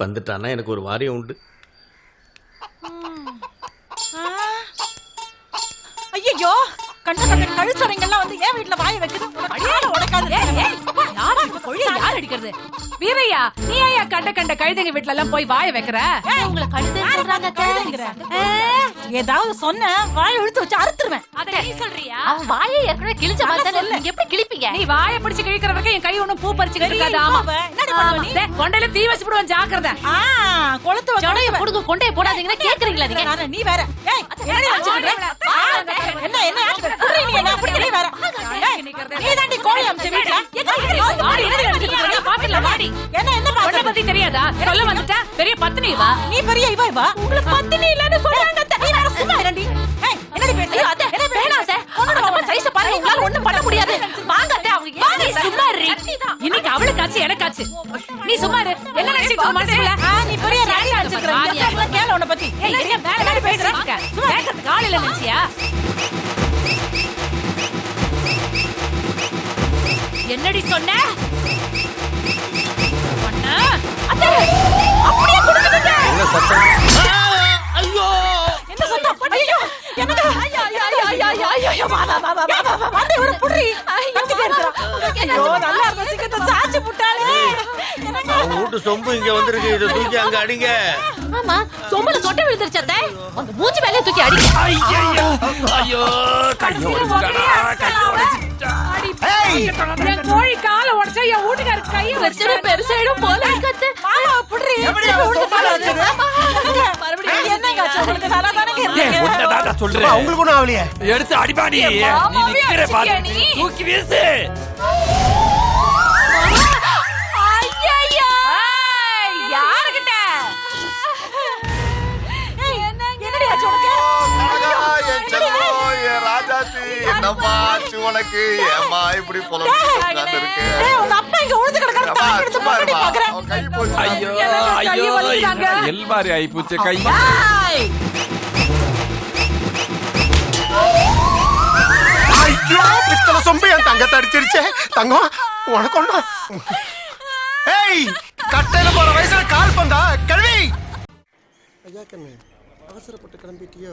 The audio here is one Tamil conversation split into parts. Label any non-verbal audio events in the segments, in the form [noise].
வந்துட்டான்னா எனக்கு ஒரு வாரியம் உண்டு. கண்ட கண்ட கழுச்சரைங்கெல்லாம் வந்து ஏன் வீட்ல வாய வைக்குது அடியால உடைக்காது யாரா இப்ப கொழிய யார் அடிக்கிறது வீரையா நீ ஐயா கண்ட கண்ட கழுதைங்க வீட்ல எல்லாம் போய் வாய வைக்கிற உங்களை கழுதைன்னு சொல்றாங்க கழுதைங்கிற ஏதாவது சொன்ன வாய இழுத்து வச்சு அறுத்துருவேன் அத நீ சொல்றியா அவன் வாயை ஏற்கனவே கிழிச்ச எப்படி கிழிப்பீங்க நீ வாய பிடிச்சு கிழிக்கிற வரைக்கும் என் கை ஒண்ணும் பூ ஆமா? டேய், கொண்டையில தீ வச்சு விடுவேன் ஜாக்கிரதை கொளுத்து வச்சு புடுங்க கொண்டைய போடாதீங்கன்னா கேக்குறீங்களா நீங்க நீ வேற என்ன ஏய், நீ தாண்டி கோழி அம்ச வீட்ல வாடி, என்னடி நினைச்சிட்டு இருக்க? பாத்துடலாம், வாடி. என்ன என்ன உன்னை பாத்து தெரியாதா சொல்ல வந்துட்ட பெரிய பத்தினி வா நீ பெரிய இவ இவ உங்களுக்கு பத்தினி இல்லன்னு சொல்றாங்க அத்தை. நீ வேற சும்மா இரண்டி ஏய் என்னடி பேச்சு ஐயோ, அத்தை, என்ன வேணாம் அத்தை. அந்த அம்மா size அ பாருங்க, உங்களால ஒண்ணும் பண்ண முடியாது. வாங்க அத்தை, அவங்க நீ ஏன் சும்மா இரு. இன்னைக்கு அவளுக்காச்சு எனக்காச்சு நீ சும்மா இரு என்ன நினைச்சிட்டு இருக்க நீ பெரிய ராணி அடிச்சிருக்கிற ராணியா? கேள உன்னை பத்தி என்ன பேசுற கேட்கறதுக்கு ஆள் இல்ல நினைச்சியா என்னடி சொன்ன? என்ன சத்தம்? என்ன சத்தம்? ஐயோ என்னங்க ஐயோ ஐயோ ஐயோ ஐயோ ஐயோ ஐயோ வா வா வா வா வா வா வந்து ஒரு புடி கத்திட்டே இருக்கறா ஐயோ நல்லா இருந்த சிக்கத்தை சாச்சு புட்டாளே. என்னங்க அவங்க வீட்டு சொம்பு இங்க வந்திருக்கு. இதை தூக்கி அங்க அடிங்க. ஆமா சொம்பல சொட்டை விழுந்துருச்சு அத்தை. உங்க மூஞ்சி மேலே தூக்கி அடி ஐயோ என் கோழி காலை உடைச்சா என் வீட்டுக்காரு கையை வச்சு பிரச்சனை பெருசாயிடும் போல. மாமா புடி எப்படி உள்ள பால வச்சது மறுபடியும் என்னங்க உங்களுக்கு நல்லா தானே இருக்கீங்க சொல்றேன். உங்களுக்கு ஒண்ணும் ஆகலையே எடுத்து அடிபாடி நிக்கிற? தூக்கி வீசு. ராஜாத்தி, என்னம்மா ஆச்சு உனக்கு? ஏம்மா இப்படி புலம்பிட்டு உட்கார்ந்திருக்க? டேய் உங்க அப்பா இங்க உழுது கிடக்கற தாங்க எடுத்து. பாக்குறேன். கை போச்சு. ஐயோ ஐயோ வலிக்குதாங்க. எல்பாரி ஆயிப்போச்சு கை. ஏய், ஐயோ பித்தளை சொம்பு என் தங்கத்தை அடிச்சிருச்சே. தங்கம் உனக்கு ஒண்ணா. ஏய் கட்டையில போற வயசுல கால் பந்தா கழுவி ஐயா கண்ணு. அவசரப்பட்டு கிளம்பிட்டியோ?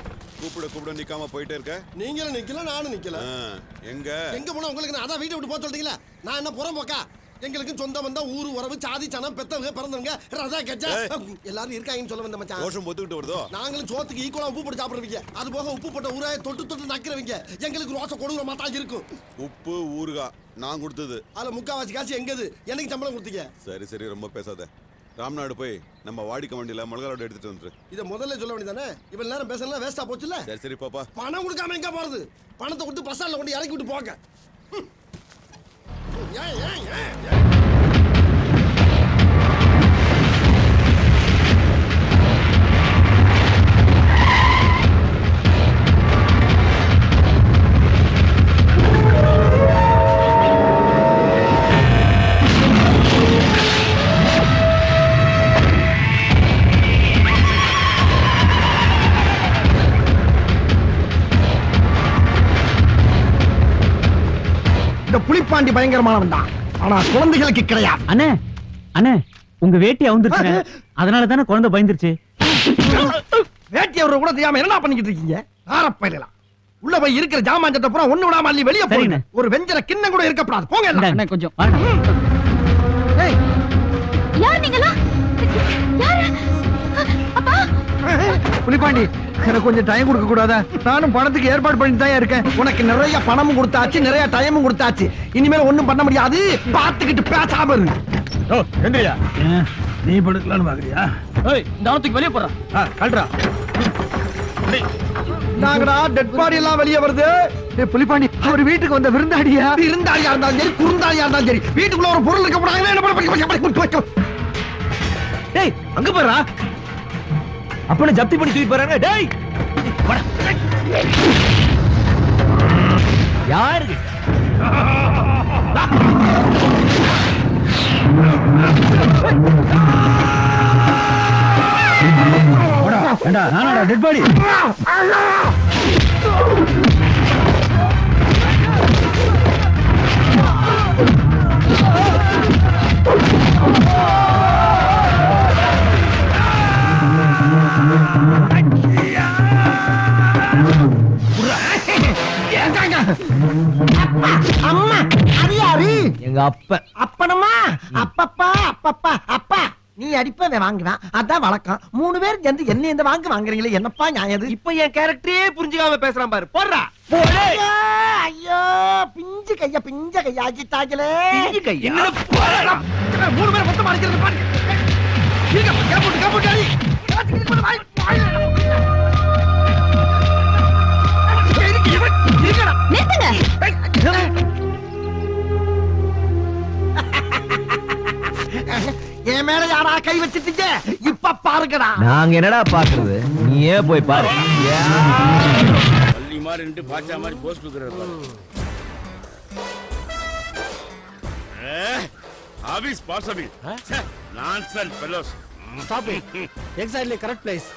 கூப்பிட கூப்பிட நிக்காம போயிட்டே இருக்க. நீங்களும் நிக்கல நானும் நிக்கல. எங்க? எங்க போனா உங்களுக்கு நான் அதான் வீட்டை விட்டு போக சொல்றீங்களா? நான் என்ன புறம் போக்கா? எங்களுக்கு சொந்தம் வந்தா ஊரு உறவு சாதி சனம் பெத்தவங்க பிறந்தவங்க ரதா கஜா. எல்லாரும் இருக்காங்கன்னு சொல்ல வந்த மச்சான். கோஷம் பொத்துக்கிட்டு வருதோ? நாங்களும் சோத்துக்கு ஈக்குவலா உப்பு போட்டு சாப்பிடுவீங்க அது போக உப்பு போட்ட ஊராய தொட்டு தொட்டு நக்கிறவங்க. எங்களுக்கு ரோச கொடுக்குற மாட்டா இருக்கும். உப்பு ஊறுகா நான் கொடுத்தது. அதுல முக்காவாசி காசு எங்கது? எனக்கு சம்பளம் கொடுத்தீங்க? சரி சரி ரொம்ப பேசாத. ராம்நாடு போய் நம்ம வாடிக்கை வண்டியில மிளகாரோட எடுத்துட்டு வந்துரு. இதை முதல்ல சொல்ல வேண்டியதானே இவ்வளவு நேரம் பேசலாம் வேஸ்டா போச்சுல்ல? சரி சரி பாப்பா. பணம் கொடுக்காம எங்க போறது? பணத்தை விட்டு பஸ் ஸ்டாண்ட்ல கொண்டு இறக்கி விட்டு போங்க. ஹம். ஏன், ஏன், ஏன், புலிப்பாண்டி பயங்கரமானவன் தான் ஆனா குழந்தைகளுக்கு கிடையாது. அண்ணே அண்ணே உங்க வேட்டி அவுந்துருச்சுங்க அதனால தானே குழந்தை பயந்துருச்சு? வேட்டி அவரை கூட தெரியாம என்ன பண்ணிக்கிட்டு இருக்கீங்க? ஆரப்பயிலாம் உள்ள போய் இருக்கிற ஜாமான் பூரா ஒண்ணு விடாம அள்ளி வெளியே போறீங்க. ஒரு வெஞ்சர கிண்ணம் கூட இருக்கப்படாது போங்க கொஞ்சம். வாங்க. ஏய், யார் நீங்களா புலிப்பாண்டி எனக்கு கொஞ்சம் டைம் கொடுக்க கூடாதா? நானும் பணத்துக்கு ஏற்பாடு பண்ணிட்டு தான் இருக்கேன். உனக்கு நிறைய பணமும் கொடுத்தாச்சு நிறைய டைமும் கொடுத்தாச்சு. இனிமேல் ஒண்ணும் பண்ண முடியாது. பார்த்துக்கிட்டு பேசாம இருங்க ஓ எந்திரியா? நீ படுக்கலாம்னு பாக்குறியா? ஏய் இந்த அவனத்துக்கு வெளியே போறான் கல்றா. நாங்கடா டெட் பாடி எல்லாம் வெளியே வருது. ஏய், புலிப்பாண்டி அவர் வீட்டுக்கு வந்த விருந்தாடியா விருந்தாளியா இருந்தாலும் சரி குறுந்தாளியா இருந்தாலும் சரி. வீட்டுக்குள்ள ஒரு பொருள் இருக்க கூடாது என்ன பண்ண டேய் அங்க போறா அப்பனை ஜப்தி பண்ணி தூக்கி போறாங்க டேய்! யாரு ஏண்டா நானாடா டெட் பாடி அம்மா அது யாரு எங்க அப்ப. அப்பனம்மா அப்பப்பா அப்பப்பா அப்பா. நீ அடிப்பதை வாங்குவேன் அதான் வழக்கம். மூணு பேர் சேர்ந்து என்ன இந்த வாங்க வாங்குறீங்களே என்னப்பா நியாயம் இப்ப என் கேரக்டரே புரிஞ்சுக்காம பேசுறான் பாரு. போடுறா. ஐயோ, ஐயோ பிஞ்சு கையா பிஞ்ச கையா ஆக்கிட்டாங்களே. கையா? மூணு பேர் மொத்தம் அடிக்கிறது பாரு நீங்க கேப்போட்டு கேப்போட்டு அடி. [laughs] என் மேல யாரா கை வச்சிட்டீங்க? இப்ப பாருங்கடா. நாங்க என்னடா பாக்குறது? நீயே போய் பாரு. பள்ளி மாதிரி நின்று பாச்சா மாதிரி போஸ்ட் கொடுக்குறாரு office possible nonsense fellows stop exactly correct place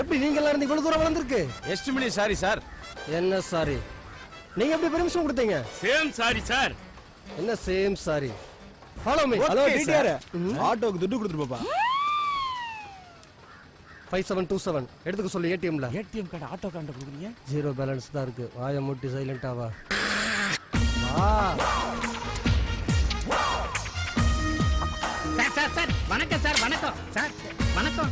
எப்படி நீங்க எல்லாம் இருந்து இவ்வளவு தூரம் வளர்ந்துருக்கு? எஸ்டிமனி சாரி சார். என்ன சாரி? நீங்க எப்படி பெர்மிஷன் கொடுத்தீங்க? Same sorry sir. என்ன same sorry? Follow me hello TTR ஆட்டோக்கு துட்டு கொடுத்துட்டு போப்பா. ஃபைவ் செவன் டூ செவன் எடுத்துக்க சொல்லு ஏடிஎம்ல ஏடிஎம் கார்டு ஆட்டோ கார்டு கொடுக்குறீங்க? ஜீரோ பேலன்ஸ் தான் இருக்கு. வாயை மூட்டி சைலண்டா வா. வணக்கம் சார் வணக்கம். சார் வணக்கம்.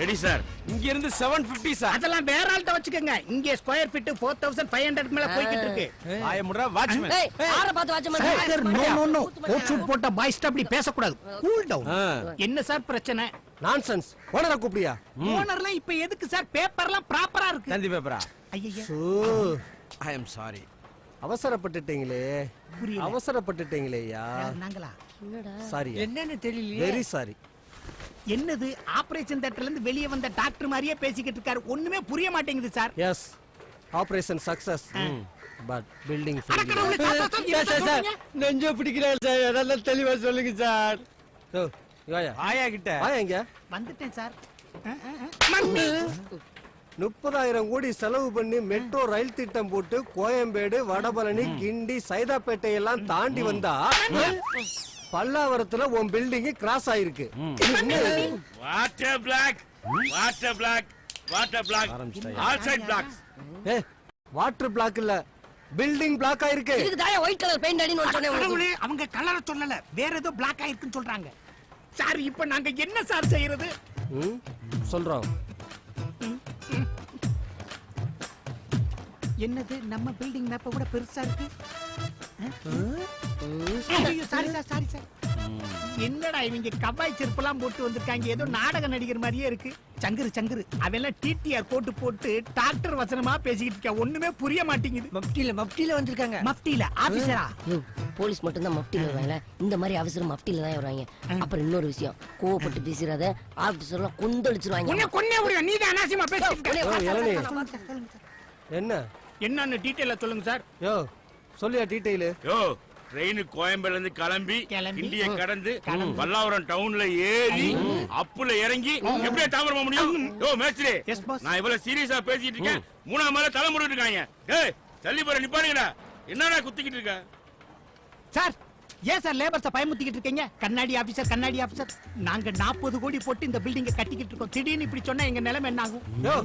Ready sir. இங்க இருந்து செவன் பிப்டி சார். அதெல்லாம் வேற ஆள்கிட்ட வச்சுக்கோங்க. இங்க square feet four thousand five hundred மேல போய்கிட்டு இருக்கு. ஆய முடுறா வாட்ச்மேன் ஆற பார்த்து வாட்ச sir no no no coat போட்ட பாய்ஸ் அப்படி பேசக்கூடாது. கூல் டவுன் என்ன சார் பிரச்சனை? நான்சென்ஸ் ஓனரா கூப்பிடியா ஓனர்லாம் இப்ப எதுக்கு சார்? பேப்பர்லாம் ப்ராப்பரா இருக்கு. தந்தி பேப்பரா ஐயா சோ. ஐ எம் சாரி அவசரப்பட்டுட்டீங்களே. அவசரப்பட்டுட்டீங்களேயா நாங்களா? சாரி என்னன்னு தெரியல வெரி சாரி என்னது? ஆபரேஷன் தேட்டர்ல இருந்து வெளியே வந்த டாக்டர் மாதிரியே பேசிக்கிட்டு இருக்காரு. ஒண்ணுமே புரிய மாட்டேங்குது sir yes operation success but building நெஞ்ச பிடிக்கிறார் சார் அதெல்லாம் தெளிவா சொல்லுங்க சார் ஆயா கிட்ட. வாயா இங்க வந்துட்டேன் சார் முப்பதாயிரம் கோடி செலவு பண்ணி மெட்ரோ ரயில் திட்டம் போட்டு கோயம்பேடு வடபழனி கிண்டி சைதாப்பேட்டை எல்லாம் தாண்டி வந்தா பல்லாவரத்துல உன் பில்டிங் கிராஸ் ஆயிருக்கு. Water block water block water block all side blocks A water block இல்ல. பில்டிங் பிளாக் ஆயிருக்கு. இதுக்கு தாயா ஒயிட் கலர் பெயிண்ட் அடின்னு சொன்னேன் அவங்க கலரை சொல்லல. வேற ஏதோ பிளாக் ஆயிருக்குன்னு சொல்றாங்க. சார் இப்ப நாங்க என்ன சார் செய்யறது? ம், சொல்றோம். என்னது? நம்ம பில்டிங் மேப்ப விட பெருசா இருக்கு? ஐயோ சாரி சார் சாரி சார் என்னடா இவங்க கவ்வாய் செருப்பெல்லாம் போட்டு வந்திருக்காங்க? ஏதோ நாடக நடிகர் மாதிரியே இருக்கு. சங்குரு சங்குரு. அவெல்லாம் டிடிஆர் கோட்டு போட்டு டாக்டர் வசனமா பேசிக்கிட்டு இருக்கா. ஒண்ணுமே புரிய மாட்டேங்குது. மப்டியில மப்டியில வந்திருக்காங்க. மஃப்டில ஆபீசரா ஐயோ, போலீஸ் மட்டும் தான் மஃப்டில வருவாங்க இந்த மாதிரி அவசரம் மஃப்டில தான் வருவாங்க. அப்புறம் இன்னொரு விஷயம் கோவப்பட்டு பேசுறத ஆபீசர்லாம் கொந்தளிச்சிருவாங்க. உன்னை கொன்னே முடியும் நீ தான் பேசிட்டு இருக்க. இளநீ. என்ன? என்னன்னு டீட்டெயில சொல்லுங்க சார் யோ சொல்லியா டீடைலு யோ ட்ரெயின் கோயம்பேடுல இருந்து கிளம்பி கிண்டிய கடந்து பல்லாவரம் டவுன்ல ஏறி அப்புல இறங்கி எப்படியே தாமரமா முடியும்? யோ மேஸ்திரி. நான் இவ்வளவு சீரியஸா பேசிட்டு இருக்கேன். மூணாம் மேல தலை முறிட்டு இருக்காங்க. ஏய் தள்ளி போற நிப்பானுங்கடா என்னடா குத்திக்கிட்டு இருக்க? சார் ஏன் சார் லேபர்ஸ பயமுத்திக்கிட்டு இருக்கீங்க? கண்ணாடி ஆபீசர் கண்ணாடி ஆபீசர் நாங்க நாற்பது கோடி போட்டு இந்த பில்டிங்கை கட்டிக்கிட்டு இருக்கோம். திடீர்னு இப்படி சொன்னா எங்க நிலைமை என்ன ஆகும்? யோ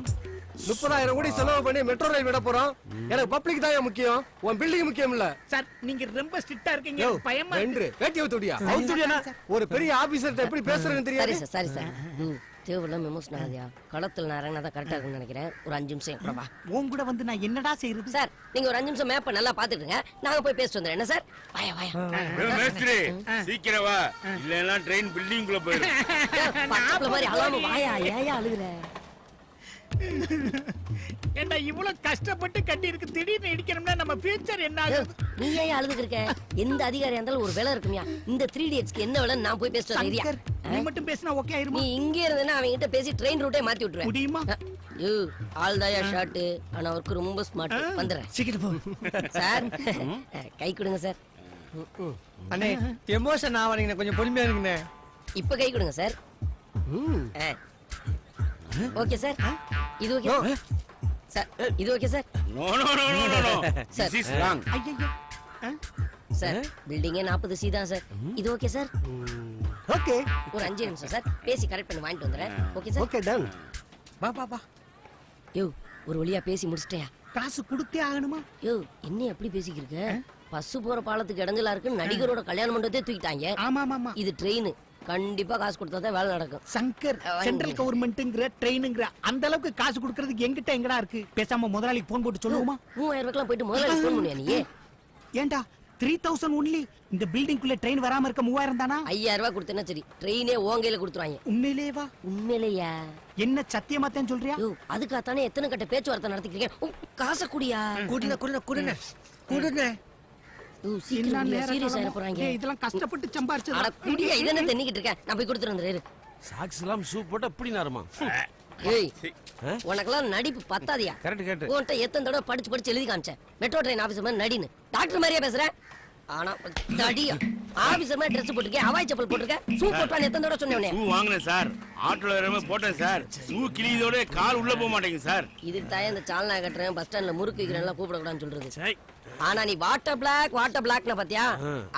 முப்பதாயிரம் கோடி செலவு பண்ணி மெட்ரோ ரயில் விட போறோம். எனக்கு பப்ளிக் தான் முக்கியம். உன் பில்டிங் முக்கியம் இல்ல. சார் நீங்க ரொம்ப ஸ்ட்ரிக்ட்டா இருக்கீங்க. பயமா ரெண்டு இருக்கு. வேட்டி ஊத்துடியா அவுத்துடியா ஒரு பெரிய ஆபீசர் எப்படி பேசுறதுன்னு சரி தெரியாது? சார் சரி சார் ம். தேவையில்லாம எமோஷன் ஆகுதியா? களத்துல நான் இறங்கினா தான் கரெக்டா இருக்கும்னு நினைக்கிறேன். ஒரு அஞ்சு நிமிஷம் கூட வா. உன் கூட வந்து நான் என்னடா செய்யறது சார் நீங்க ஒரு அஞ்சு நிமிஷம் மேப்பை நல்லா பாத்துட்டுங்க நாங்க போய் பேசிட்டு வந்துடுறோம். என்ன சார்? வாயா வாயா. மேஸ்திரி சீக்கிரம் வா. இல்லைன்னா ட்ரெயின் பில்டிங் குள்ள போயிடும். மாதிரி அழாம வாயா ஏயா அழுகுற? ஏண்டா இவ்வளவு கஷ்டப்பட்டு கட்டி இருக்கு திடீர்னு இடிக்கணும்னா நம்ம ஃபியூச்சர் என்ன ஆகுது நீ ஏன் அழுதுக்கு இருக்க? எந்த அதிகாரியா இருந்தாலும் ஒரு வேலை இருக்குமியா. இந்த த்ரீ டிஎக்ஸ்க்கு என்ன வேலைன்னு நான் போய் இரியா. சங்கர் நீ மட்டும் பேசினா ஓகே நீ ஆயிருமா இங்க இருந்தேன்னா அவங்க கிட்ட பேசி ட்ரெயின் ரூட்டே மாத்தி விட்டுருவேன். முடியுமா? யூ ஆல் தாயா ஷார்ட் ஆனா அவருக்கு ரொம்ப ஸ்மார்ட் வந்துடுறேன். சீக்கிரம் போ. சார் கை கொடுங்க சார். அண்ணே எமோஷன் ஆவாதீங்கண்ணே கொஞ்சம் பொறுமையா இருங்கண்ணே. இப்ப கை கொடுங்க சார். Okay sir. இது ஓகே சார். இது okay sir. No no no no no no. Sir. This is wrong ஐயோ சார் பில்டிங்கே நாற்பது சி தான் சார். இது ஓகே சார்? ஓகே. ஒரு அஞ்சு நிமிஷம் சார். பேசி கரெக்ட் பண்ணி வாங்கிட்டு வந்துடுறேன். Okay sir? ஓகே டன் வா வா வா. யோ ஒரு வழியா பேசி முடிச்சிட்டியா? காசு கொடுத்தே ஆகணுமா? யோ என்ன எப்படி பேசிக்கிருக்க பஸ் போற பாலத்துக்கு இடைஞ்சலா இருக்கு நடிகரோட கல்யாண மண்டபத்தை தூக்கிட்டாங்க. ஆமா ஆமா ஆமா இது ட்ரெயின் கண்டிப்பா காசு கொடுத்தா தான் வேலை நடக்கும். சங்கர். சென்ட்ரல் கவர்மெண்ட்ங்கிற ட்ரெயினுங்கிற அந்த அளவுக்கு காசு கொடுக்கறதுக்கு எங்கிட்ட எங்கடா இருக்கு? பேசாம முதலாளிக்கு போன் போட்டு சொல்லுவோமா? மூவாயிரம் ரூபாய்க்குலாம் போயிட்டு முதல்ல ஃபோன் பண்ணியா நீ? ஏண்டா த்ரீ தௌசண்ட் ஒன்லி இந்த பில்டிங்குள்ள ட்ரெயின் வராம இருக்க மூவாயிரம் தானா? ஐயாயிரம் ரூபாய் கொடுத்தேன்னா சரி ட்ரெயினே ஓங்கையில கொடுத்துருவாங்க. உண்மையிலேவா? உண்மையிலையா. என்ன சத்தியமாத்தான் சொல்றியா? யோ அதுக்காகத்தானே எத்தனை கட்ட பேச்சுவார்த்தை நடத்திக்கிறேன் காசை குடியா? குடுன குடுன குடுன குடுன யோ என்ன சீக்கிரம் நேரம் சீரியஸ் ஆயிட காலமா? போறாங்க. டேய், இதெல்லாம் கஷ்டப்பட்டு அட சம்பாரிச்சது குடியா இதென்ன தென்னிக்கிட்டு இருக்கேன் நான் போய் கொடுத்துட்டு வந்துடுறேன் இரு. சாக்ஸ் எல்லாம் சூப் போட்டு அப்படி நேரமா? ஏய் உனக்கெல்லாம் நடிப்பு பத்தாதியா? கரெக்ட் கரெக்ட் உன்கிட்ட எத்தனை தடவை படிச்சு படிச்சு எழுதி காமிச்சேன். மெட்ரோ ட்ரெயின் ஆபீசர் மாதிரி நடின்னு. டாக்டர் மாதிரியா பேசுறேன் ஆனா தடியா. ஆபீசர் மாதிரி ட்ரெஸ் போட்டிருக்கேன் ஹவாய் செப்பல் போட்டிருக்கேன் ஷூ போட்டான்னு எத்தனை தடவை சொன்னேன்? ஷூ வாங்கினேன் சார் ஆட்டோல ஏறாம போட்டேன் சார் ஷூ கிழியதோட கால் உள்ள போக மாட்டேங்குது சார் இதுக்கு தான் இந்த சால்னா கட்டுறேன் பஸ் ஸ்டாண்ட்ல முறுக்கு வைக்கிறேன் கூப்பிடக்கூடாதுன்னு சொல்றது. ஆனா நீ வாட்டர் பிளாக் வாட்டர் பிளாக்னு பாத்தியா?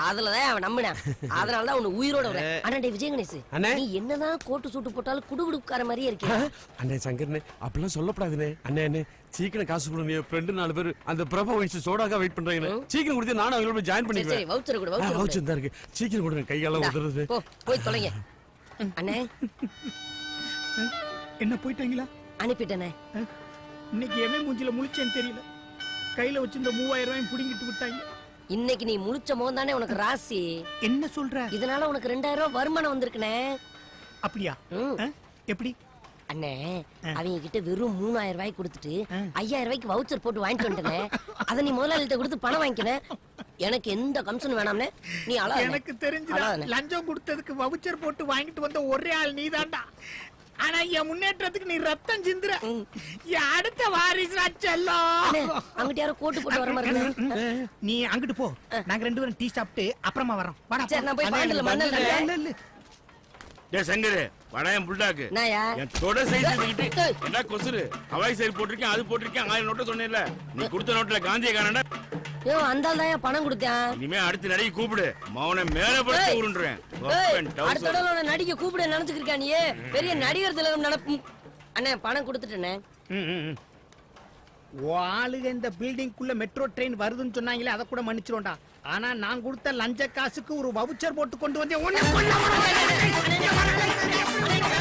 அதுலதான் அவன் நம்பினான் அதனாலதான் உன்னை உயிரோட வரேன் ஆனா டேய் விஜய் கணேஷ் அண்ணே. நீ என்னதான் கோட்டு சூட்டு போட்டாலும் குடுகுடுக்கார மாதிரியே இருக்கியா? அண்ணே சங்கர்னே அப்படிலாம் சொல்லப்படாதுண்ணே. அண்ணே அண்ணே சீக்கிரம் காசு கொடுங்க. என் ஃப்ரெண்டு நாலு பேர் அந்த பிரபா வயசு சோடாக்கா வெயிட் பண்றாங்கண்ணே. சீக்கிரம் கொடுத்து நானும் அவங்களோட ஜாயின் பண்ணிக்குவேன். வவுச்சர் கொடு வவுச்சர் தான் இருக்கு. சீக்கிரம் கொடுங்க. கையெல்லாம் உதறது. போ போய் தொலைங்க. அண்ணே. என்ன போயிட்டாங்களா? அனுப்பிட்டேனே. இன்னைக்கு எவன் மூஞ்சில முழிச்சேன்னு தெரியல. கையில வச்சிருந்த மூவாயிரம் ரூபாயும் புடிங்கிட்டு விட்டாங்க. இன்னைக்கு நீ முழிச்ச மோகம் தானே உனக்கு ராசி? என்ன சொல்ற? இதனால உனக்கு ரெண்டாயிரம் ரூபாய் வருமானம் வந்திருக்குனே அப்படியா? எப்படி? அண்ணே அவங்க கிட்ட வெறும் மூணாயிரம் ரூபாய் கொடுத்துட்டு ஐயாயிரம் ரூபாய்க்கு வவுச்சர் போட்டு வாங்கிட்டு வந்துட்டேன். அதை நீ முதலாளிகிட்ட கொடுத்து பணம் வாங்கிக்கின. எனக்கு எந்த கமிஷன் வேணாம்னே. நீ அழ எனக்கு தெரிஞ்சுதா? லஞ்சம் கொடுத்ததுக்கு வவுச்சர் போட்டு வாங்கிட்டு வந்த ஒரே ஆள் நீதான்டா ஆனா என் முன்னேற்றத்துக்கு நீ ரத்தம் சிந்துற என் அடுத்த வாரிசு செல்லம் அங்கிட்ட யாரோ கோட்டு போட்டு வர மாதிரி. நீ அங்கிட்டு போ நாங்க ரெண்டு பேரும் டீ சாப்பிட்டு அப்புறமா வரோம் வாடா, சரி, நான் போய் போ. பாண்டில மண்ணல் இல்ல, தரேன். இல்ல, இல்ல. டேய் சங்கரு வடாயம் புல்டாக்கு என் தொட சைஸ் எடுத்துக்கிட்டு என்ன கொசுரு. ஹவாய் சைடு போட்டிருக்கேன் அது போட்டிருக்கேன் ஆயிரம் நோட்டு சொன்னேன்ல. நீ கொடுத்த நோட்டுல காந்திய காணடா யோ அந்த ஆள் தான் பணம் கொடுத்தேன்? இனிமே அடுத்து நடிகை கூப்பிடு. மௌன மேல படுத்து. உருண்டுறேன். அடுத்த. தடவை நடிக்க கூப்பிட நினைச்சுக்கிருக்கா நீ? பெரிய நடிகர் திலகம் நடப்பு அண்ணே பணம் கொடுத்துட்டேனே. ஆளுக இந்த பில்டிங்குள்ள மெட்ரோ ட்ரெயின் வருதுன்னு சொன்னாங்களே அதை கூட மன்னிச்சிருவோம்டா. ஆனா நான் கொடுத்த லஞ்ச காசுக்கு ஒரு வவுச்சர் போட்டு கொண்டு வந்தேன் Yo,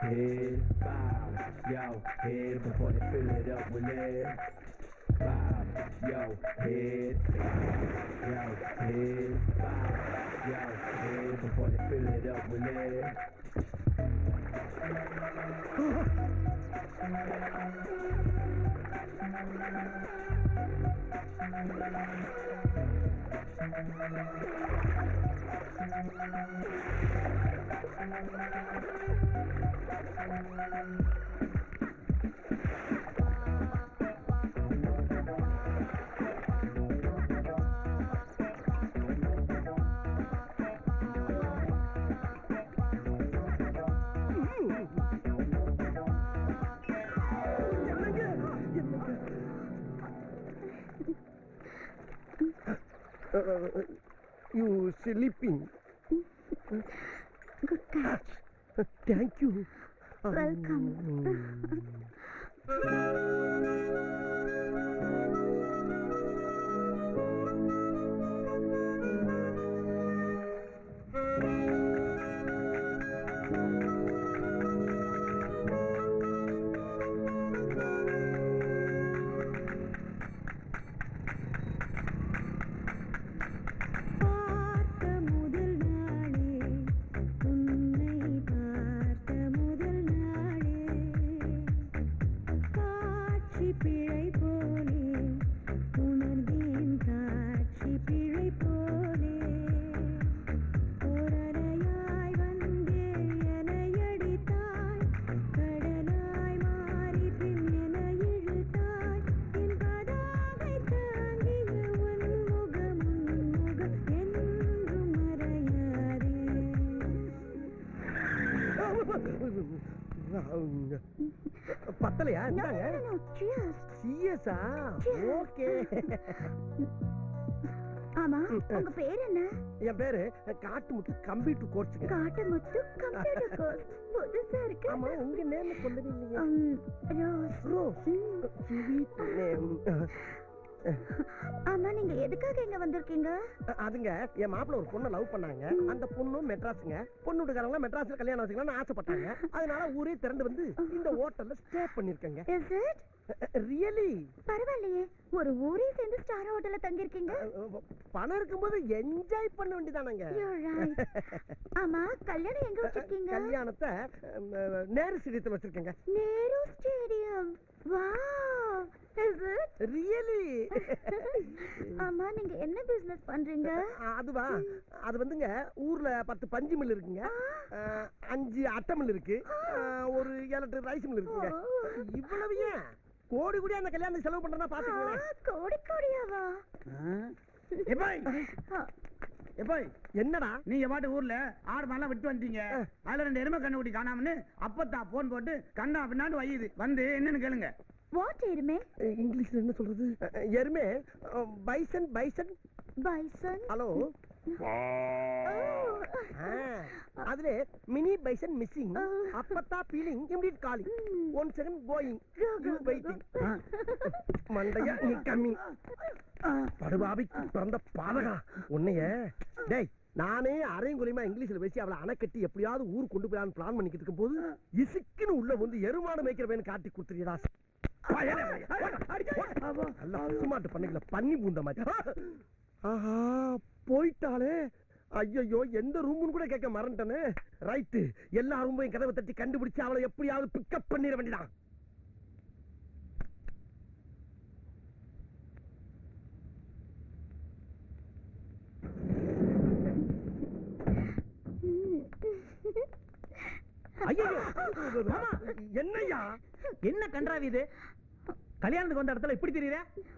head bob. Yo, head before they fill it up with lead. Bob. Yo, head bob. Yo, head bob. Yo, head before they fill it up with lead. Uh-oh. You முதல் நாளே உன்னை பார்த்த முதல் நாள் சிஎஸ்ஆ ஓகே. ஆமா உங்க பேர் என்ன? என் பேரு காட்டுமுத்து கம்ப்யூட்டர் கோர்ஸுங்க காட்டு முத்து கம்ப்யூட்டர் கோர்ஸ் புதுசா இருக்கு. ஆமா உங்க name um, rose. Rose. Sweet name. ஆமா நீங்க எதுக்காக இங்க வந்திருக்கீங்க? அதுங்க என் மாப்பிள்ள ஒரு பொண்ணை லவ் பண்ணாங்க. அந்த பொண்ணும் மெட்ராஸுங்க. பொண்ணு வீட்டுக்காரங்க மெட்ராஸ்ல கல்யாணம் வச்சுக்கலாம்னு ஆசைப்பட்டாங்க. அதனால ஊரே திறந்து வந்து இந்த ஹோட்டல்ல ஸ்டே பண்ணிருக்கேங்க ரியலி பரவாயில்லையே. ஒரு ஊரே சேர்ந்து ஸ்டார் ஹோட்டல்ல தங்கி இருக்கீங்க பணம் இருக்கும்போது என்ஜாய் பண்ண வேண்டியதானங்க. ஆமா கல்யாணம் எங்க வச்சிருக்கீங்க? கல்யாணத்தை நேரு ஸ்டேடியத்தில் வச்சிருக்கேங்க. நேரு ஸ்டேடியம் வாவ் ரியலி ஆமா நீங்க என்ன பிசினஸ் பண்றீங்க? அதுவா? அது வந்துங்க ஊர்ல பத்து பஞ்சு மில் இருக்குங்க. அஞ்சு அட்டை மில் இருக்கு. ஒரு ஏழு ரைஸ் மில் இருக்குங்க. இவ்வளவு ஏன்? கோடி கோடி அந்த கல்யாணம் செலவு பண்றதா பாத்துக்கோங்க ஆ, கோடி கோடியாவா? எப்பாய்? எப்பாய்? என்னடா? நீங்க பாட்டு ஊர்ல ஆடு மாலாம் விட்டு வந்துட்டீங்க? அதுல ரெண்டு எருமை கண்ணுக்குட்டி காணாமன்னு அப்பத்தான் போன் போட்டு கண்ணா பின்னாண்டு வையுது. வந்து என்னன்னு கேளுங்க. வாட் எருமே? இங்கிலீஷ்ல என்ன சொல்றது? எருமே பைசன் பைசன். பைசன்? ஹலோ? அதுல மினி பைசன் மிஸ்ஸிங் அப்பத்தா feeling immediate calling one second going you waiting மண்டையா நீ கம்மிங் படுபாவிக்கு பிறந்த பாதகா உன்னைய டேய் நானே அரையும் இங்கிலீஷ்ல பேசி அவளை அணை கட்டி எப்படியாவது ஊர் கொண்டு போயிடலான்னு பிளான் பண்ணிக்கிட்டு இருக்கும் போது இசுக்குன்னு உள்ள வந்து எருமாடு மேய்க்கிறவன் காட்டி கொடுத்துறியடா நல்லா சுமாட்டு பண்ணிக்கல பண்ணி பூந்த மாதிரி ஆஹா போயிட்டாலே? ஐயோ எந்த ரூம்னு கூட கேட்க மறந்துட்டேனே. ரைட்டு எல்லா ரூமையும் கதவை தட்டி கண்டுபிடிச்சு அவளை எப்படியாவது பிக்கப் பண்ணிட வேண்டியதான் ஐயோ என்னய்யா? என்ன கன்றாவி இது? கல்யாணத்துக்கு வந்த இடத்துல இப்படி தெரியற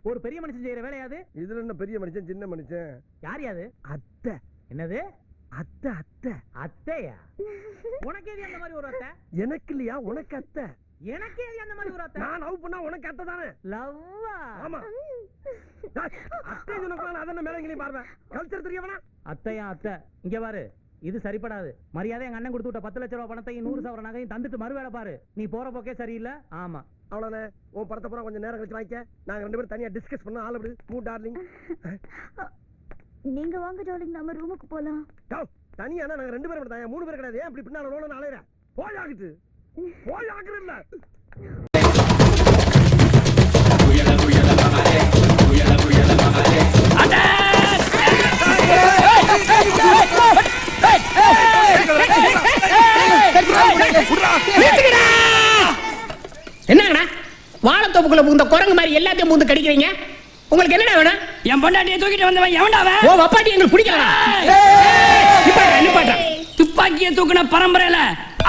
ஒரு பெரிய மனுஷன் செய்யற வேலையாது இதுல என்ன பெரிய மனுஷன் சின்ன மனுஷன்? யார் யாது? அத்தை. என்னது? அத்தை அத்தை. அத்தையா? உனக்கு எது அந்த மாதிரி ஒரு அத்தை? எனக்கு இல்லையா? உனக்கு அத்தை. எனக்கு அந்த மாதிரி ஒரு அத்தை? நான் லவ் பண்ணா உனக்கு அத்தை தானே? லவ்வா? ஆமா. அத்தை சொன்னா அதென்ன மேலங்களையும் பாருவேன் கல்ச்சர் தெரியவனா அத்தையா அத்தை. இங்க பாரு. இது சரிப்படாது. மரியாதை எங்க அண்ணன் கொடுத்து விட்ட பத்து லட்ச ரூபாய் பணத்தையும் நூறு சவர நகையும் தந்துட்டு மறுவேலை பாரு. நீ போற போக்கே சரியில்லை. ஆமா. அவ்வளவுதானே உன் படத்தை பூரா கொஞ்சம் நேரம் கழிச்சு வாங்கிக்க நாங்க ரெண்டு பேரும் தனியா டிஸ்கஸ் பண்ண ஆள் விடு மூ டார்லிங் நீங்க வாங்க டார்லிங் நம்ம ரூமுக்கு போலாம் தனியானா நாங்க ரெண்டு பேரும் தான் மூணு பேர் கிடையாது ஏன் இப்படி பின்னால ரோல அலையற போய் ஆகிட்டு போய் ஆகுற இல்ல என்னங்கண்ணா? வாழைத்தோப்புக்குள்ள புகுந்த குரங்கு மாதிரி எல்லாத்தையும் புகுந்து கடிக்கிறீங்க? உங்களுக்கு என்னடா வேணும்? என் பொண்டாட்டியை தூக்கிட்டு வந்தவன் எவன்டாவ ஓ வப்பாட்டி எங்களுக்கு பிடிக்கலடா நிப்பாட்றா நிப்பாட்றா துப்பாக்கிய தூக்குன பரம்பரையில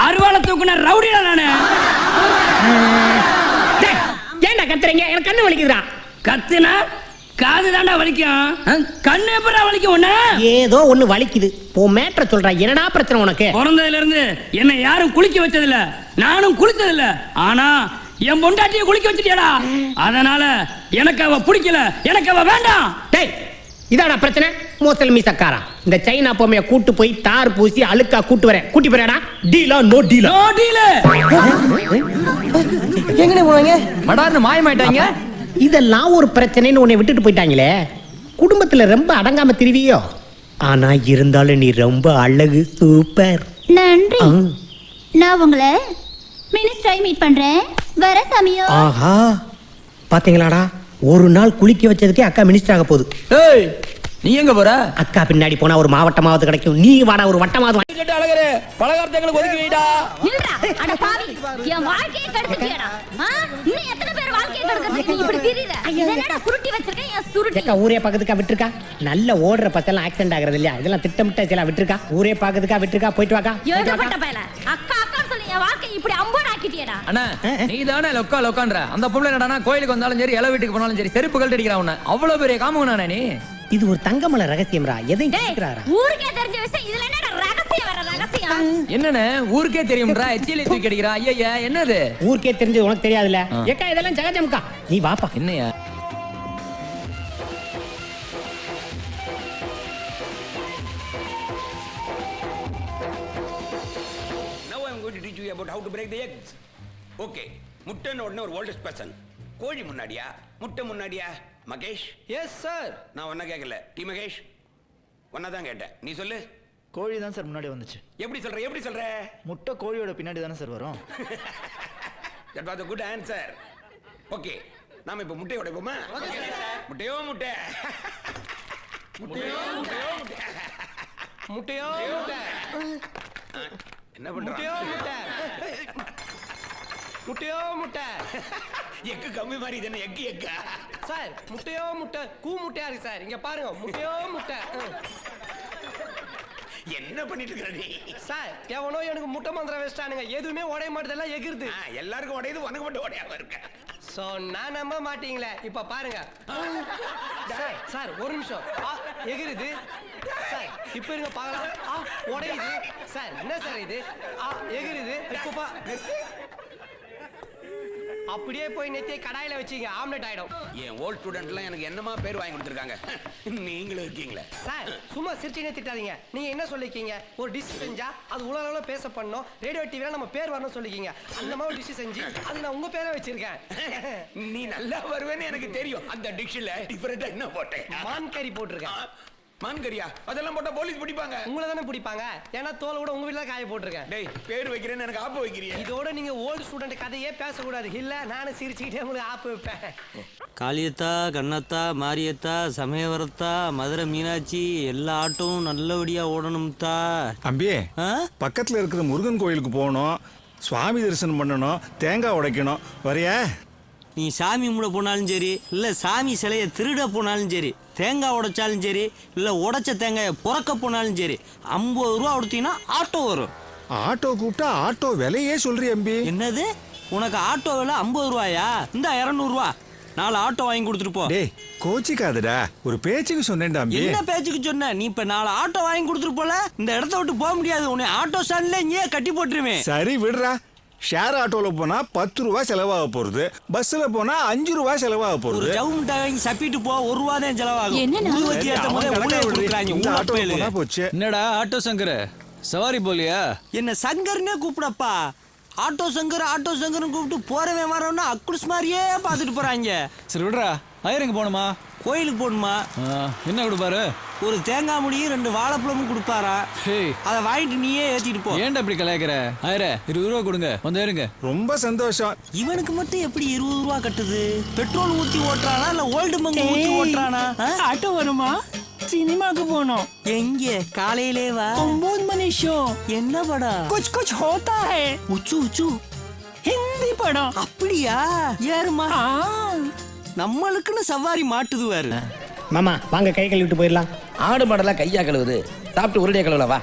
அருவாளை தூக்குன ரவுடியா நானு. ஏன்டா கத்துறீங்க? எனக்கு கண்ணு வலிக்குதுடா. கத்துனா காது தாண்டா வலிக்கும். கண்ணு எப்படா வலிக்கும் உன்ன? ஏதோ ஒண்ணு வலிக்குது. உன் மேட்ர சொல்றா. என்னடா பிரச்சனை உனக்கு? பிறந்ததுல இருந்து என்னை யாரும் குளிக்க வச்சதில்ல நானும் குளிச்சதில்ல ஆனா என் பொண்டாட்டியை குளிக்க வச்சிட்டியாடா. அதனால எனக்கு அவ பிடிக்கல. எனக்கு அவ வேண்டாம். டேய் இதாடா பிரச்சனை. மோசல் மீசக்காரா. இந்த சைனா பொம்மைய கூட்டு போய் தார் பூசி அழுக்கா கூட்டு வரேன். கூட்டி போறேடா. டீலா நோ டீலா. No deal. எங்கனே போவாங்க மடார்னு மாயமாயிட்டாங்க. இதெல்லாம் ஒரு பிரச்சனைன்னு உன்னை விட்டுட்டு போயிட்டாங்களே. குடும்பத்துல ரொம்ப அடங்காம திரிவியோ? ஆனா இருந்தாலும் நீ ரொம்ப அழகு சூப்பர். நன்றி. நான் உங்களை மினிஸ்டரை மீட் பண்றேன். வர சமயம். ஆஹா பாத்தீங்களாடா? ஒரு நாள் குளிக்க வச்சதுக்கே அக்கா மினிஸ்டர் ஆக போகுது. ஏய் நீ எங்க போற? அக்கா பின்னாடி போனா ஒரு மாவட்டமாவது கிடைக்கும். நீ வாடா ஒரு வட்டமாவது. கேட்டு அழகரு பலகாரத்தை எங்களுக்கு ஒதுக்கி வைடா. நில்றா அட பாவி. என் வாழ்க்கையை கெடுத்துட்டியடா. ஆ? இன்னும் எத்தனை பேர் வாழ்க்கையை கெடுக்கிறதுக்கு நீ இப்படி திரியற? என்னடா சுருட்டி வச்சிருக்கேன் என் சுருட்டி? ஏக்கா ஊரே பக்கத்துக்கா விட்டுருக்கா? நல்ல ஓடுற பத்தெல்லாம் ஆக்சிடென்ட் ஆகுறது இல்லையா? இதெல்லாம் திட்டமிட்ட சில விட்டுருக்கா? ஊரே பக்கத்துக்கா விட்டுருக்கா? போயிட்டு வாக்கா. எழுதப்பட்ட பயல. அக்கா அக்கான்னு சொல்லி என் வாழ்க்கையை இப்படி அம்போடு ஆக்கிட்டியடா அண்ணா நீ தானே லொக்கா லொக்கான்ற. அந்த பொம்பளை என்னடா கோயிலுக்கு வந்தாலும் சரி இல வீட்டுக்கு போனாலும் சரி செருப்பு கழட்டி அடிக்கிறா உன்னை. அவ்வளவு பெரிய காமங்கண்ணா நீ. இது ஒரு தங்கமலை ரகசியம்ரா. எதையும் ஊருக்கே தெரிஞ்ச விஷயம் இதுல என்னடா ரகசியம் வர ரகசியம்? என்னண்ணே ஊருக்கே தெரியும்டா எச்சியில தூக்கி அடிக்கிறா? ஐயா என்னது? ஊருக்கே தெரிஞ்சது உனக்கு தெரியாதுல்ல? ஏக்கா இதெல்லாம் ஜகஜம்கா நீ வாப்பா. என்னையா about how to break the eggs. Okay. முட்டைன்னு உடனே ஒரு ஓல்டஸ்ட் பர்சன் கோழி முன்னாடியா? முட்டை முன்னாடியா? மகேஷ்? எஸ் சார் நான் ஒன்னும் கேட்கல டி மகேஷ்? ஒன்னா தான் கேட்டேன். நீ சொல்லு. கோழி தான் சார் முன்னாடி வந்துச்சு. எப்படி சொல்ற? எப்படி சொல்ற? முட்டை கோழியோட பின்னாடி தானே சார் வரும். [laughs] That was a good answer okay நாம இப்ப முட்டை உடைப்போமா முட்டையோ முட்டை? முட்டையோ முட்டையோ முட்டை. முட்டையோ முட்டை. [laughs] என்ன முட்டையோ முட்டை? முட்டையோ முட்டை? எக்கு கம்மி மாதிரி என்ன எக்கு எக்கா? சார் முட்டையோ முட்டை கூ முட்டையா இருக்கு சார். இங்க பாருங்க முட்டையோ முட்டை. என்ன பண்ணிட்டு இருக்கிற நீ? சார் எவனோ எனக்கு முட்டை மந்திரம் வச்சிட்டானுங்க. எதுவுமே உடைய மாட்டதெல்லாம் எகிருது. எல்லாருக்கும் உடையுது உனக்கு மட்டும் உடையாம இருக்க. சோ நான் நம்ப மாட்டீங்களே. இப்ப பாருங்க. சார் சார் ஒரு நிமிஷம். ஆ, எகிருது? சார் இப்ப இருங்க பார்க்கலாம். ஆ, உடையுது. சார் என்ன சார் இது? ஆ, எகிருது? இப்ப அப்படியே போய் நெத்தியை கடாயில வச்சீங்க ஆம்லெட் ஆயிடும். என் ஓல்ட் ஸ்டூடெண்ட்லாம் எனக்கு என்னமா பேர் வாங்கி கொடுத்துருக்காங்க? நீங்களும் இருக்கீங்களே. சார் சும்மா சிரிச்சுனே திட்டாதீங்க. நீங்க என்ன சொல்லிருக்கீங்க? ஒரு டிஷ் செஞ்சா அது உலக அளவுல பேச பண்ணோம் ரேடியோ டிவில நம்ம பேர் வரணும் சொல்லிருக்கீங்க. அந்த மாதிரி டிஷ் செஞ்சு அது நான் உங்க பேரை வச்சிருக்கேன். நீ நல்லா வருவேன்னு எனக்கு தெரியும். அந்த டிஷ்ல டிஃபரெண்டா என்ன போட்டேன்? மான் கறி போட்டிருக்கேன். மான்கரியா அதெல்லாம் போட்டா போலீஸ் பிடிப்பாங்க. உங்களை தானே பிடிப்பாங்க? ஏன்னா தோலை கூட உங்க வீட்டுல காய போட்டிருக்கேன். டேய் பேர் வைக்கிறேன்னு எனக்கு ஆப்பு வைக்கிறிய இதோட நீங்க ஓல்டு ஸ்டூடெண்ட் கதையே பேசக்கூடாது. இல்ல நானும் சிரிச்சுக்கிட்டே உங்களுக்கு ஆப்பு வைப்பேன். காளியத்தா கண்ணத்தா மாரியத்தா சமயவரத்தா மதுரை மீனாட்சி எல்லா ஆட்டமும் நல்லபடியா ஓடணும்தா அம்பி ஆ? பக்கத்துல இருக்கிற முருகன் கோயிலுக்கு போகணும் சுவாமி தரிசனம் பண்ணணும் தேங்காய் உடைக்கணும். வரியா? நீ சாமி கும்பிட போனாலும் சரி இல்ல சாமி சிலைய திருட போனாலும் சரி தேங்காய் உடைச்சாலும் சரி இல்ல உடைச்ச தேங்காயை புறக்க போனாலும் சரி ஐம்பது ரூபா கொடுத்தீங்கன்னா ஆட்டோ வரும். ஆட்டோ கூப்பிட்டா ஆட்டோ விலையே சொல்றி அம்பி என்னது? உனக்கு ஆட்டோ விலை ஐம்பது ரூபாயா? இந்த இரநூறுவா. நாலு ஆட்டோ வாங்கி கொடுத்துட்டு போ. டேய் கோச்சிக்காதடா. ஒரு பேச்சுக்கு சொன்னேன்டா அம்பி என்ன பேச்சுக்கு சொன்ன? நீ இப்ப நாலு ஆட்டோ வாங்கி கொடுத்துட்டு போல? இந்த இடத்த விட்டு போக முடியாது. உன்னை ஆட்டோ ஸ்டாண்ட்ல இங்கேயே கட்டி போட்டுருவேன். சரி விடுறா. ஷேர் ஆட்டோல போனா பத்து ரூபா செலவாக போறது. பஸ்ல போனா அஞ்சு ரூபா செலவாக போறது. ஜவு மிட்டாய் வாங்கி சப்பிட்டு போ ஒரு ரூபா தான் செலவாகும். என்னண்ணா? ஊதுவத்தி ஏத்த அவன் போதே கணக்கை ஊழே விடுறி. கொடுக்குறாங்க. இந்த ஊழ ஆட்டோல பயலுக. போனா போச்சு. என்னடா ஆட்டோ சங்கர? சவாரி போலியா? என்ன சங்கர்னே கூப்பிடப்பா. ஆட்டோ சங்கர் ஆட்டோ சங்கர்னு கூப்பிட்டு போறவன் வரவனா அக்குடிஸ் மாதிரியே பார்த்துட்டு போறாங்க. சரி விடுறா. ஆயிரங்க போகணுமா? கோயிலுக்கு போகணுமா? என்ன கொடுப்பாரு? ஒரு தேங்காய் முடியும் ரெண்டு வாழைப்பழமும் கொடுப்பாரா? அதை வாங்கிட்டு நீயே ஏத்திட்டு போ. ஏன்டா இப்படி கலாய்க்கிற? ஆயிர இருபது ரூபா கொடுங்க. வந்து ரொம்ப சந்தோஷம். இவனுக்கு மட்டும் எப்படி இருபது ரூபா கட்டுது? பெட்ரோல் ஊத்தி ஓட்டுறானா? இல்ல ஓல்டு மங்கு ஊத்தி ஓட்டுறானா? ஆட்டோ வருமா? சினிமாக்கு போனோம் எங்க? காலையிலே வா. ஒன்பது மணி ஷோ. என்ன படம் குச் குச் ஹோத்தா ஹே. உச்சு உச்சு. ஹிந்தி படம். அப்படியா? ஏறுமா. நம்மளுக்குன்னு சவாரி மாட்டுது வேறு மாமா வாங்க கை கழுவிட்டு போயிடலாம். ஆடு மாடெல்லாம் கையா கழுவுது. சாப்பிட்டு உருடைய கழுவலவா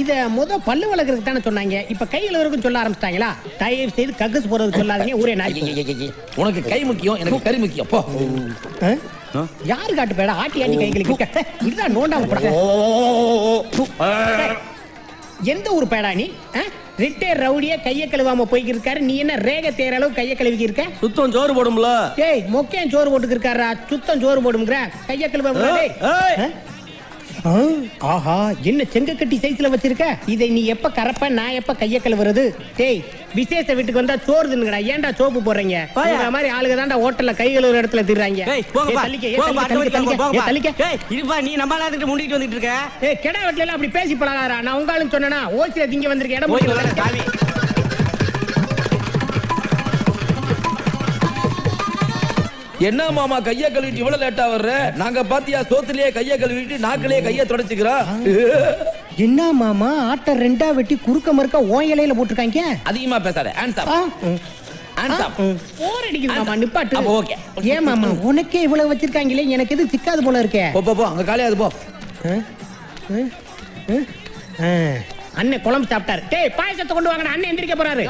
இத முத பல்லு வளர்க்கறதுக்கு தானே சொன்னாங்க. இப்ப கை கழுவுறதுக்கும் சொல்ல ஆரம்பிச்சிட்டாங்களா? தயவு செய்து கக்கஸ் போறது சொல்லாதீங்க ஊரே நாய். உனக்கு கை முக்கியம் எனக்கு கறி முக்கியம். போ? யாரு காட்டு பேடா? ஆட்டி ஆட்டி கை கழுவிக்க இதுதான் நோண்டாம போட. எந்த ஊர் பேடா நீ? ரிட்டையர் ரவுடியா கைய கழுவாம போய்க்கு இருக்காரு நீ என்ன ரேக தேர அளவு கைய கழுவிக்கு இருக்க சுத்தம் சோறு போடும்ல. ஏய் மொக்கையன் சோறு போட்டுக்கு இருக்காரா சுத்தம் சோறு போடுங்கிற கைய கழுவ ஆஹா என்ன செங்க கட்டி சைஸ்ல வச்சிருக்க? இதை நீ எப்ப கறப்ப நான் எப்ப கைய கழுவுறது? டேய் விசேஷ வீட்டுக்கு வந்தா சோறு தின்னுங்கடா. ஏன்டா சோப்பு போடுறீங்க? உங்கள மாதிரி ஆளுங்க தான்டா ஹோட்டல்ல கை கழுவுற இடத்துல தள்ளிக்க. இருப்பா நீ நம்ம எல்லாத்துக்கிட்ட முண்டிட்டு வந்துட்டு இருக்க. ஏய் கெடா வெட்டில அப்படி பேசி பழகாரா நான் உங்க ஆளுன்னு சொன்னேனா ஓசில திங்க வந்திருக்க இடம் என்ன மாமா கைய கழுவிட்டு இவ்வளவு லேட்டா வர்ற? நாங்க பாத்தியா சோத்துலயே கைய கழுவிட்டு நாக்கிலேயே கைய தொடச்சுக்கிறோம் என்ன மாமா ஆட்டை ரெண்டா வெட்டி குறுக்க மறுக்க ஓன் இலையில போட்டிருக்காங்க? அதிகமா பேசாத ஆன்சர் ஆ, ஆன்சர் போர் அடிக்குது மாமா நிப்பாட்டு. அப்ப okay. ஏன் மாமா உனக்கே இவ்வளவு வச்சிருக்காங்களே எனக்கு எது சிக்காது போல இருக்கே. போ போ அங்க காலியாது போ. ஆ, அண்ணன் குழம்பு சாப்பிட்டாரு. டேய் பாயசத்தை கொண்டு வாங்கடா. அண்ணன் எந்திரிக்க போறாரு.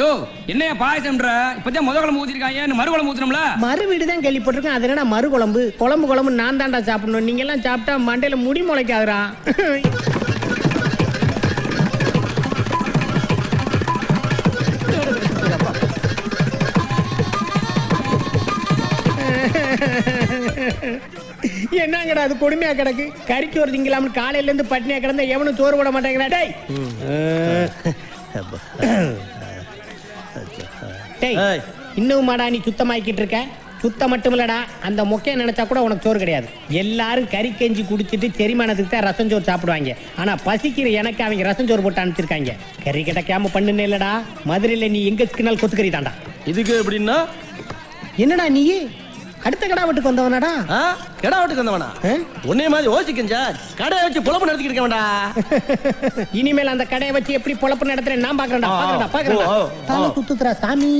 யோ என்னையா பாயசம்ன்ற? இப்பதான் முத குழம்பு ஊத்திருக்காங்க. மறு குழம்பு ஊத்தணும்ல? மறு வீடு தான் கேள்விப்பட்டிருக்கேன். அது என்னடா மறு குழம்பு? குழம்பு குழம்பு நான் தான்டா சாப்பிடணும். நீங்க எல்லாம் சாப்பிட்டா மண்டையில முடி முளைக்காதுடா. என்னங்கடா அது கொடுமையா கிடக்கு? கறிக்கு ஒரு திங்கலாம்னு காலையில இருந்து பட்னியா கிடந்தா எவனும் சோறு போட மாட்டேங்கிறா டேய்! டேய் இன்னும் மாடா நீ சுத்தமாக்கிட்டு இருக்க? சுத்தம் மட்டும் இல்லடா அந்த மொக்கைய நினைச்சா கூட உனக்கு சோறு கிடையாது. எல்லாரும் கறி கஞ்சி குடிச்சிட்டு செரிமானத்துக்கு தான் ரசம் சோறு சாப்பிடுவாங்க. ஆனா பசிக்கிற எனக்கு அவங்க ரசம் சோறு போட்டு அனுப்பிச்சிருக்காங்க. கறி கிடைக்காம பண்ணுன்னு இல்லடா. மதுரையில நீ எங்க சிக்கினால் கொத்துக்கறி தாண்டா இதுக்கு எப்படின்னா? என்னடா நீ அடுத்த கடா வீட்டுக்கு வந்தவனடா? கெடா வீட்டுக்கு வந்தவனா? உன்னைய மாதிரி யோசிக்கஞ்சா கடையை வச்சு பொழப்பு நடத்திக்கிட்டு இருக்கவன்டா [laughs] இனிமேல் அந்த கடையை வச்சு எப்படி பொழப்பு நடத்துறேன் நான் பாக்குறேன்டா ஓ, ஓ. தலை சுத்துறா சாமி.